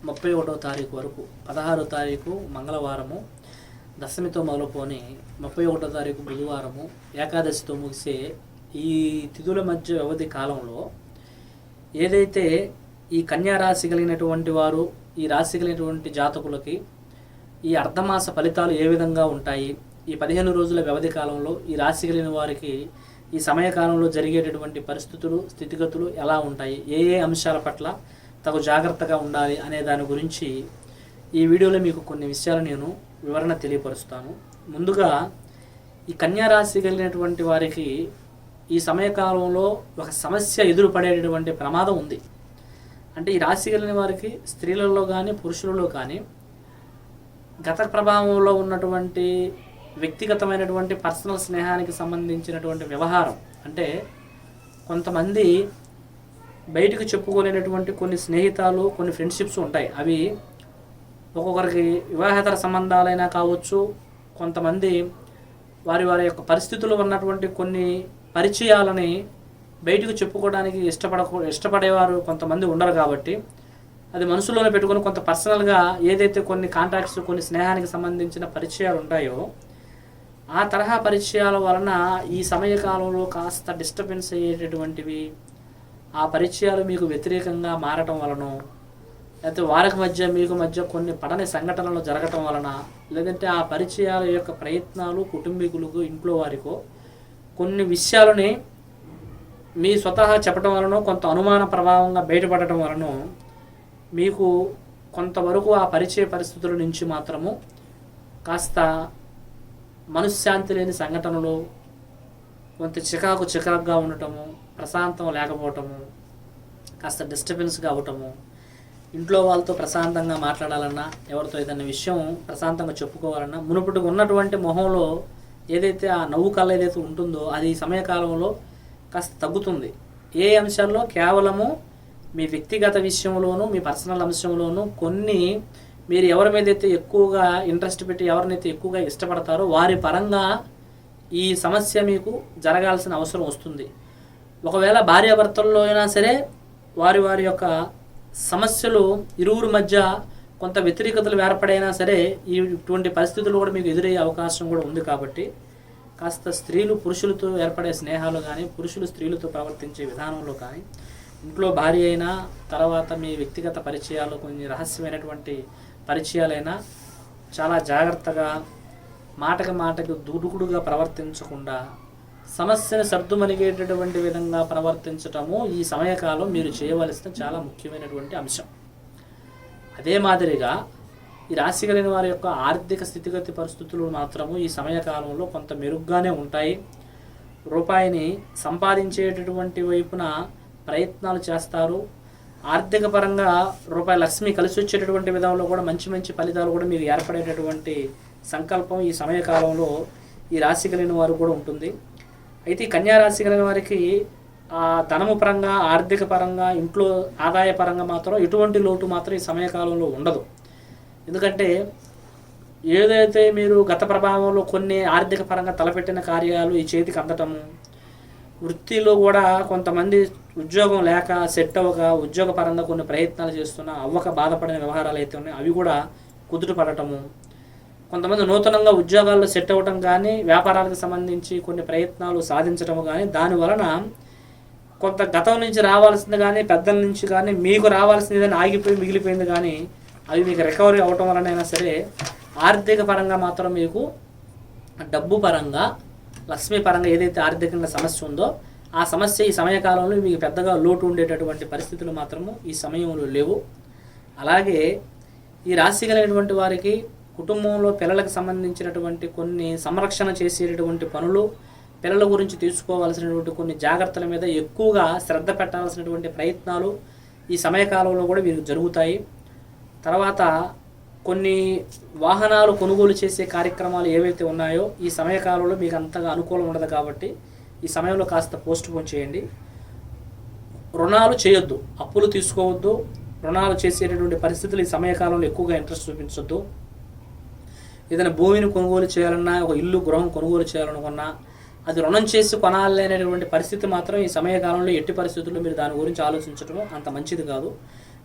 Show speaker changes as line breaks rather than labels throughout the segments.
ముప్పై ఒకటో తారీఖు వరకు పదహారో తారీఖు మంగళవారము దశమితో మొదలుకొని ముప్పై ఒకటో తారీఖు బుధవారము ఏకాదశితో ముగిసే ఈ తిథుల మధ్య వ్యవధి కాలంలో ఏదైతే ఈ కన్యా రాశి కలిగినటువంటి వారు ఈ రాశి కలిగినటువంటి జాతకులకి ఈ అర్ధమాస ఫలితాలు ఏ విధంగా ఉంటాయి ఈ పదిహేను రోజుల వ్యవధి కాలంలో ఈ రాశి కలిగిన వారికి ఈ సమయకాలంలో జరిగేటటువంటి పరిస్థితులు స్థితిగతులు ఎలా ఉంటాయి ఏ ఏ అంశాల పట్ల తగు జాగ్రత్తగా ఉండాలి అనే దాని గురించి ఈ వీడియోలో మీకు కొన్ని విషయాలు నేను వివరణ తెలియపరుస్తాను. ముందుగా ఈ కన్యా రాశి కలిగినటువంటి వారికి ఈ సమయకాలంలో ఒక సమస్య ఎదురుపడేటటువంటి ప్రమాదం ఉంది. అంటే ఈ రాశి కలిగిన వారికి స్త్రీలలో కానీ పురుషులలో కానీ గత ప్రభావంలో ఉన్నటువంటి వ్యక్తిగతమైనటువంటి పర్సనల్ స్నేహానికి సంబంధించినటువంటి వ్యవహారం అంటే కొంతమంది బయటకు చెప్పుకోలేనటువంటి కొన్ని స్నేహితాలు కొన్ని ఫ్రెండ్షిప్స్ ఉంటాయి. అవి ఒక్కొక్కరికి వివాహేతర సంబంధాలైనా కావచ్చు కొంతమంది వారి వారి యొక్క పరిస్థితులు ఉన్నటువంటి కొన్ని పరిచయాలని బయటకు చెప్పుకోవడానికి ఇష్టపడ ఇష్టపడేవారు కొంతమంది ఉండరు కాబట్టి అది మనసులోనే పెట్టుకొని కొంత పర్సనల్గా ఏదైతే కొన్ని కాంటాక్ట్స్ కొన్ని స్నేహానికి సంబంధించిన పరిచయాలు ఉంటాయో ఆ తరహా పరిచయాల వలన ఈ సమయకాలంలో కాస్త డిస్టర్బెన్స్ అయ్యేటటువంటివి ఆ పరిచయాలు మీకు వ్యతిరేకంగా మారటం వలన లేకపోతే వారికి మధ్య మీకు మధ్య కొన్ని పడని సంఘటనలు జరగటం వలన లేదంటే ఆ పరిచయాల యొక్క ప్రయత్నాలు కుటుంబీకులకు ఇంట్లో వారికో కొన్ని విషయాలని మీ స్వతహా చెప్పడం వలన కొంత అనుమాన ప్రభావంగా బయటపడటం వలన మీకు కొంతవరకు ఆ పరిచయ పరిస్థితుల నుంచి మాత్రము కాస్త మనశ్శాంతి లేని సంఘటనలు కొంత చికాకు చికాకుగా ఉండటము ప్రశాంతం లేకపోవటము కాస్త డిస్టర్బెన్స్గా అవటము ఇంట్లో వాళ్ళతో ప్రశాంతంగా మాట్లాడాలన్నా ఎవరితో ఏదైనా విషయం ప్రశాంతంగా చెప్పుకోవాలన్నా మునుపటికి ఉన్నటువంటి మొహంలో ఏదైతే ఆ నవ్వు కళ ఏదైతే ఉంటుందో అది సమయకాలంలో కాస్త తగ్గుతుంది. ఏ అంశాల్లో కేవలము మీ వ్యక్తిగత విషయంలోనూ మీ పర్సనల్ అంశంలోనూ కొన్ని మీరు ఎవరి మీద అయితే ఎక్కువగా ఇంట్రెస్ట్ పెట్టి ఎవరినైతే ఎక్కువగా ఇష్టపడతారో వారి పరంగా ఈ సమస్య మీకు జరగాల్సిన అవసరం వస్తుంది. ఒకవేళ భార్యాభర్తల్లో అయినా సరే వారి వారి యొక్క సమస్యలు ఇరువురు మధ్య కొంత వ్యతిరేకతలు ఏర్పడైనా సరే ఇటువంటి పరిస్థితులు కూడా మీకు ఎదురయ్యే అవకాశం కూడా ఉంది కాబట్టి కాస్త స్త్రీలు పురుషులతో ఏర్పడే స్నేహాలు కానీ పురుషులు స్త్రీలతో ప్రవర్తించే విధానంలో కానీ ఇంట్లో భార్య అయినా తర్వాత మీ వ్యక్తిగత పరిచయాలు కొన్ని రహస్యమైనటువంటి పరిచయాలైనా చాలా జాగ్రత్తగా మాటకు మాటకు దూడుకుడుగా ప్రవర్తించకుండా సమస్యను సర్దుమణిగేటటువంటి విధంగా ప్రవర్తించటము ఈ సమయకాలం మీరు చేయవలసిన చాలా ముఖ్యమైనటువంటి అంశం. అదే మాదిరిగా ఈ రాశి కలిగిన వారి యొక్క ఆర్థిక స్థితిగతి పరిస్థితులు మాత్రము ఈ సమయకాలంలో కొంత మెరుగ్గానే ఉంటాయి. రూపాయిని సంపాదించేటటువంటి వైపున ప్రయత్నాలు చేస్తారు. ఆర్థిక పరంగా రూపాయి లక్ష్మి కలిసి వచ్చేటటువంటి విధంలో కూడా మంచి మంచి ఫలితాలు కూడా మీకు ఏర్పడేటటువంటి సంకల్పం ఈ సమయకాలంలో ఈ రాశి కలిగిన వారు కూడా ఉంటుంది. అయితే ఈ కన్యా రాశి కలిగిన వారికి ఆ ధనము పరంగా ఆర్థిక పరంగా ఇంట్లో ఆదాయ పరంగా మాత్రం ఎటువంటి లోటు మాత్రం ఈ సమయకాలంలో ఉండదు. ఎందుకంటే ఏదైతే మీరు గత ప్రభావంలో కొన్ని ఆర్థిక పరంగా తలపెట్టిన కార్యాలు ఈ చేతికి అందటము వృత్తిలో కూడా కొంతమంది ఉద్యోగం లేక సెట్ అవ్వక ఉద్యోగ పరంగా కొన్ని ప్రయత్నాలు చేస్తున్న అవ్వక బాధపడిన వ్యవహారాలు అయితే ఉన్నాయి. అవి కూడా కుదుట పడటము. కొంతమంది నూతనంగా ఉద్యోగాల్లో సెట్ అవ్వటం కానీ వ్యాపారాలకు సంబంధించి కొన్ని ప్రయత్నాలు సాధించడం కానీ దాని వలన కొంత గతం నుంచి రావాల్సింది కానీ పెద్దల నుంచి కానీ మీకు రావాల్సింది ఏదైనా ఆగిపోయి మిగిలిపోయింది కానీ అవి మీకు రికవరీ అవటం వలనైనా సరే ఆర్థిక పరంగా మాత్రం మీకు డబ్బు పరంగా లక్ష్మీ పరంగా ఏదైతే ఆర్థికంగా సమస్య ఉందో ఆ సమస్య ఈ సమయకాలంలో మీకు పెద్దగా లోటు ఉండేటటువంటి పరిస్థితులు మాత్రము ఈ సమయంలో లేవు. అలాగే ఈ రాశి కలిగినటువంటి వారికి కుటుంబంలో పిల్లలకు సంబంధించినటువంటి కొన్ని సంరక్షణ చేసేటటువంటి పనులు పిల్లల గురించి తీసుకోవాల్సినటువంటి కొన్ని జాగ్రత్తల మీద ఎక్కువగా శ్రద్ధ పెట్టాల్సినటువంటి ప్రయత్నాలు ఈ సమయకాలంలో కూడా వీరికి జరుగుతాయి. తర్వాత కొన్ని వాహనాలు కొనుగోలు చేసే కార్యక్రమాలు ఏవైతే ఉన్నాయో ఈ సమయకాలంలో మీకు అంతగా అనుకూలం ఉండదు కాబట్టి ఈ సమయంలో కాస్త పోస్ట్ పోన్ చేయండి. రుణాలు చేయొద్దు అప్పులు తీసుకోవద్దు. రుణాలు చేసేటటువంటి పరిస్థితులు ఈ సమయకాలంలో ఎక్కువగా ఇంట్రెస్ట్ చూపించొద్దు. ఏదైనా భూమిని కొనుగోలు చేయాలన్నా ఒక ఇల్లు గృహం కొనుగోలు చేయాలనుకున్నా అది రుణం చేసి కొనాలనేటువంటి పరిస్థితి మాత్రం ఈ సమయకాలంలో ఎట్టి పరిస్థితుల్లో మీరు దాని గురించి ఆలోచించడం అంత మంచిది కాదు.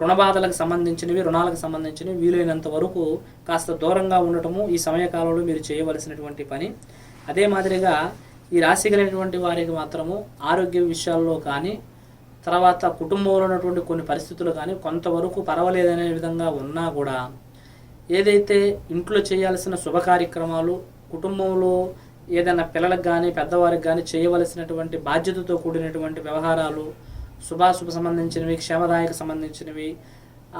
రుణ బాధలకు సంబంధించినవి రుణాలకు సంబంధించినవి వీలైనంత వరకు కాస్త దూరంగా ఉండటము ఈ సమయకాలంలో మీరు చేయవలసినటువంటి పని. అదే మాదిరిగా ఈ రాశి కలిగినటువంటి వారికి మాత్రము ఆరోగ్య విషయాల్లో కానీ తర్వాత కుటుంబంలో ఉన్నటువంటి కొన్ని పరిస్థితులు కానీ కొంతవరకు పర్వాలేదనే విధంగా ఉన్నా కూడా ఏదైతే ఇంట్లో చేయాల్సిన శుభ కార్యక్రమాలు కుటుంబంలో ఏదైనా పిల్లలకు కానీ పెద్దవారికి కానీ చేయవలసినటువంటి బాధ్యతతో కూడినటువంటి వ్యవహారాలు శుభాశుభ సంబంధించినవి క్షేమదాయక సంబంధించినవి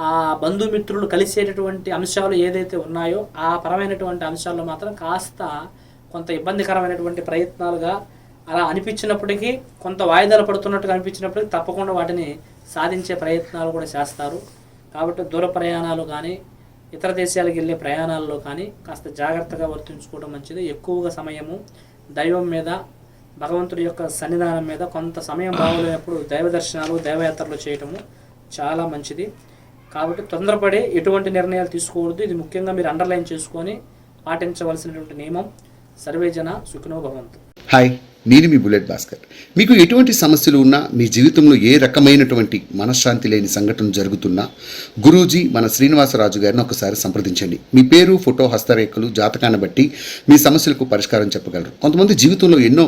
ఆ బంధుమిత్రులు కలిసేటటువంటి అంశాలు ఏదైతే ఉన్నాయో ఆ పరమైనటువంటి అంశాల్లో మాత్రం కాస్త కొంత ఇబ్బందికరమైనటువంటి ప్రయత్నాలుగా అలా అనిపించినప్పటికీ కొంత వాయిదాలు పడుతున్నట్టుగా అనిపించినప్పటికీ తప్పకుండా వాటిని సాధించే ప్రయత్నాలు కూడా చేస్తారు. కాబట్టి దూర ప్రయాణాలు కానీ ఇతర దేశాలకు వెళ్ళే ప్రయాణాల్లో కానీ కాస్త జాగ్రత్తగా వర్తించుకోవడం మంచిది. ఎక్కువగా సమయము దైవం మీద భగవంతుడి యొక్క సన్నిధానం మీద కొంత సమయం బాగోలేనప్పుడు దైవ దర్శనాలు దైవయాత్రలు చేయటము చాలా మంచిది. కాబట్టి తొందరపడి ఎటువంటి నిర్ణయాలు తీసుకోకూడదు ఇది ముఖ్యంగా మీరు అండర్లైన్ చేసుకొని పాటించవలసినటువంటి నియమం. సర్వేజన సుఖనో సుఖినో భవంతు.
హాయ్ నేను మీ బుల్లెట్ భాస్కర్. మీకు ఎటువంటి సమస్యలు ఉన్నా మీ జీవితంలో ఏ రకమైనటువంటి మనశ్శాంతి లేని సంఘటన జరుగుతున్నా గురూజీ మన శ్రీనివాసరాజు గారిని ఒకసారి సంప్రదించండి. మీ పేరు ఫోటో హస్తరేఖలు జాతకాన్ని బట్టి మీ సమస్యలకు పరిష్కారం చెప్పగలరు. కొంతమంది జీవితంలో ఎన్నో